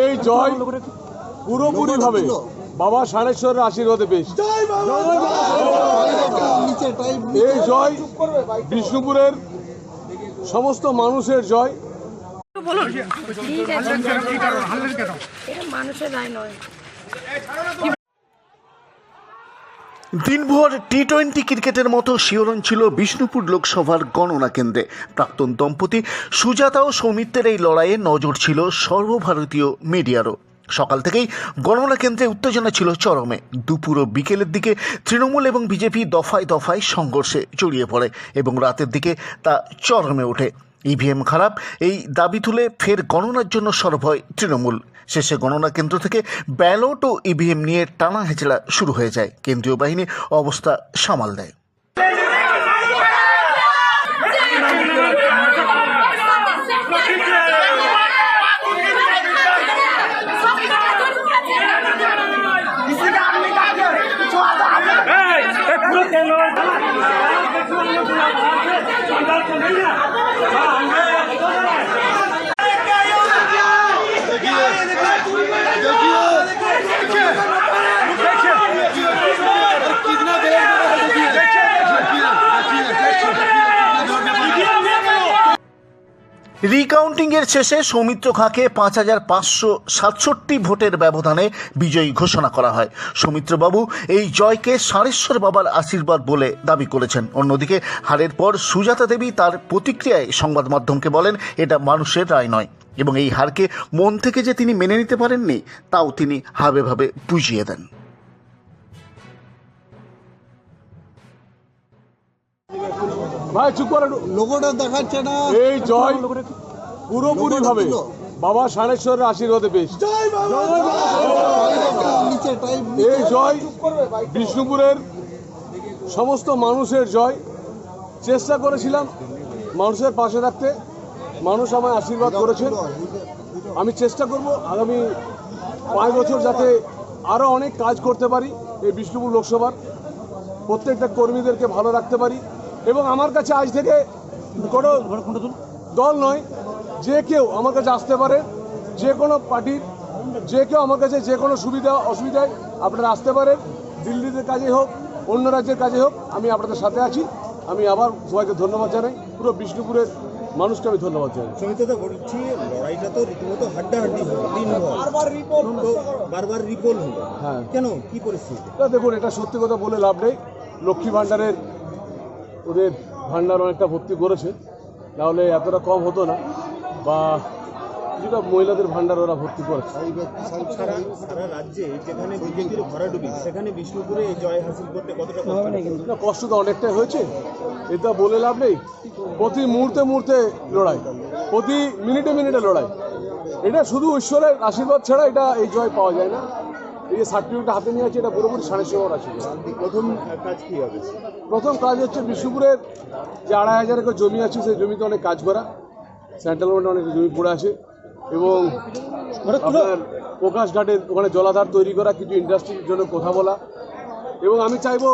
এই জয় পুরোপুরি ভাবে বাবা সারেশ্বরের আশীর্বাদে পেয়েছি নিচে এই জয় বিষ্ণুপুরের সমস্ত মানুষের জয়। মানুষের রায় নয়। দিনভর টি টোয়েন্টি ক্রিকেটের মতো শিহরণ ছিল বিষ্ণুপুর লোকসভার গণনা কেন্দ্রে। প্রাক্তন দম্পতি সুজাতা ও সৌমিত্রের এই লড়াইয়ে নজর ছিল সর্বভারতীয় মিডিয়ারও। সকাল থেকেই গণনা কেন্দ্রে উত্তেজনা ছিল চরমে। দুপুর ও বিকেলের দিকে তৃণমূল এবং বিজেপি দফায় দফায় সংঘর্ষে জড়িয়ে পড়ে এবং রাতের দিকে তা চরমে ওঠে। ইভিএম খারাপ, এই দাবি তুলে ফের গণনার জন্য সরব হয় তৃণমূল। শেষে গণনা কেন্দ্র থেকে ব্যালট ও ইভিএম নিয়ে টানা হেঁচড়া শুরু হয়ে যায়। কেন্দ্রীয় বাহিনী অবস্থা সামাল দেয়। রিকাউন্টিংয়ের শেষে সৌমিত্র খাঁকে পাঁচ হাজার পাঁচশো সাতষট্টি ভোটের ব্যবধানে বিজয়ী ঘোষণা করা হয়। সৌমিত্রবাবু এই জয়কে সারেশ্বর বাবার আশীর্বাদ বলে দাবি করেছেন। অন্যদিকে, হারের পর সুজাতা দেবী তার প্রতিক্রিয়ায় সংবাদ মাধ্যমকে বলেন, এটা মানুষের রায় নয়। এবং এই হারকে মন থেকে যে তিনি মেনে নিতে পারেননি, তাও তিনি হাবে ভাবে বুঝিয়ে দেন। ভাই চুপ করে। লোগোটা দেখাচ্ছে না। এই জয় পুরোপুরি ভাবে। বাবা সানেশ্বরের আশীর্বাদে টাইপ এই জয় বিষ্ণুপুরের সমস্ত মানুষের জয়। চেষ্টা করেছিলাম মানুষের পাশে রাখতে। মানুষ আমায় আশীর্বাদ করেছেন। আমি চেষ্টা করব আগামী পাঁচ বছর যাতে আরও অনেক কাজ করতে পারি এই বিষ্ণুপুর লোকসভার। প্রত্যেকটা কর্মীদেরকে ভালো রাখতে পারি। এবং আমার কাছে আজ থেকে কোনো দল নয় যে কেউ আমার কাছে আসতে পারে যে কোনো পার্টির যে কেউ আমার কাছে যে কোনো সুবিধা অসুবিধায় আপনারা আসতে পারেন। দিল্লিতে কাজে হোক অন্য রাজ্যের কাজে হোক আমি আপনাদের সাথে আছি। আমি আবার সবাইকে ধন্যবাদ জানাই। পুরো বিষ্ণুপুরের মানুষকে আমি ধন্যবাদ জানাই। সমিতিতে বলছি লড়াইটা তো রীতিমতো হাড্ডাহাড্ডি হলো বারবার রিপোল তো বারবার রিপোল হলো। হ্যাঁ। কেন? কি পরিস্থিতি? তা দেখুন এটা সত্যি কথা বলে লাভ নেই। লক্ষ্মী ভাণ্ডারের ওদের ভান্ডার অনেকটা ভর্তি করেছে। নাহলে এতটা কম হতো না। বা কিছুটা মহিলাদের ভাণ্ডার ওরা ভর্তি করেছে। সারা সারা রাজ্যে যেখানে বিজেপির ভরাডুবি সেখানে বিষ্ণুপুরে জয় হাসিল করতে কতটা কষ্ট না কষ্ট তো অনেকটাই হয়েছে। এটা বলে লাভ নেই। প্রতি মুহূর্তে মুহূর্তে লড়াই। প্রতি মিনিটে মিনিটে লড়াই। এটা শুধু ঈশ্বরের আশীর্বাদ ছাড়া এটা এই জয় পাওয়া যায় না। এই যে সার্টিফিকেটটা হাতে নিয়ে আছে এটা পুরোপুরি সাড়ে সময় আশীর্বাদ প্রথম কাজ কি হবে? প্রথম কাজ হচ্ছে বিষ্ণুপুরের যে আড়াই হাজার একর জমি আছে সেই জমিতে অনেক কাজ করা। সেন্ট্রাল গভর্নমেন্ট অনেক জমি পড়ে আছে এবং আপনার প্রকাশ ঘাটের ওখানে জলাধার তৈরি করা কিছু ইন্ডাস্ট্রির জন্য কথা বলা। এবং আমি চাইব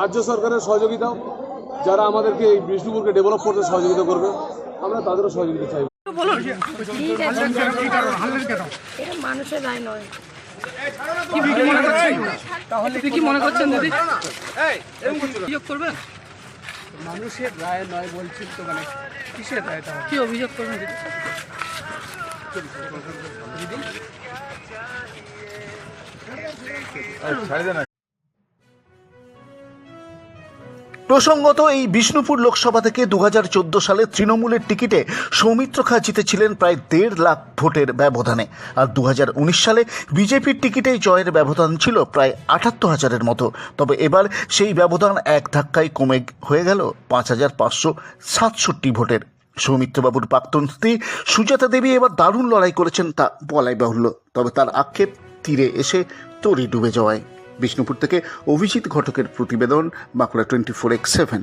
রাজ্য সরকারের সহযোগিতাও যারা আমাদেরকে এই বিষ্ণুপুরকে ডেভেলপ করতে সহযোগিতা করবে আমরা তাদেরও সহযোগিতা চাইব। আছে মানুষের রায় নয়। তাহলে কি মনে করছেন দিদি? অভিযোগ করবেন? মানুষের রায় নয় বলছেন তো মানে কিসের রায় কি অভিযোগ করবেন দিদি? প্রসঙ্গত, এই বিষ্ণুপুর লোকসভা থেকে দু হাজার চোদ্দ সালে তৃণমূলের টিকিটে সৌমিত্র খা জিতেছিলেন প্রায় দেড় লাখ ভোটের ব্যবধানে। আর দু হাজার উনিশ সালে বিজেপির টিকিটে জয়ের ব্যবধান ছিল প্রায় আটাত্তর হাজারের মতো। তবে এবার সেই ব্যবধান এক ধাক্কায় কমে হয়ে গেল পাঁচ হাজার পাঁচশো সাতষট্টি ভোটের। সৌমিত্রবাবুর প্রাক্তন স্ত্রী সুজাতা দেবী এবার দারুণ লড়াই করেছেন তা বলাই বাহুল্য। তবে তার আক্ষেপ তীরে এসে তরি ডুবে যাওয়ায়। বিষ্ণুপুর থেকে অভিজিৎ ঘটকের প্রতিবেদন Bankura twenty four X seven.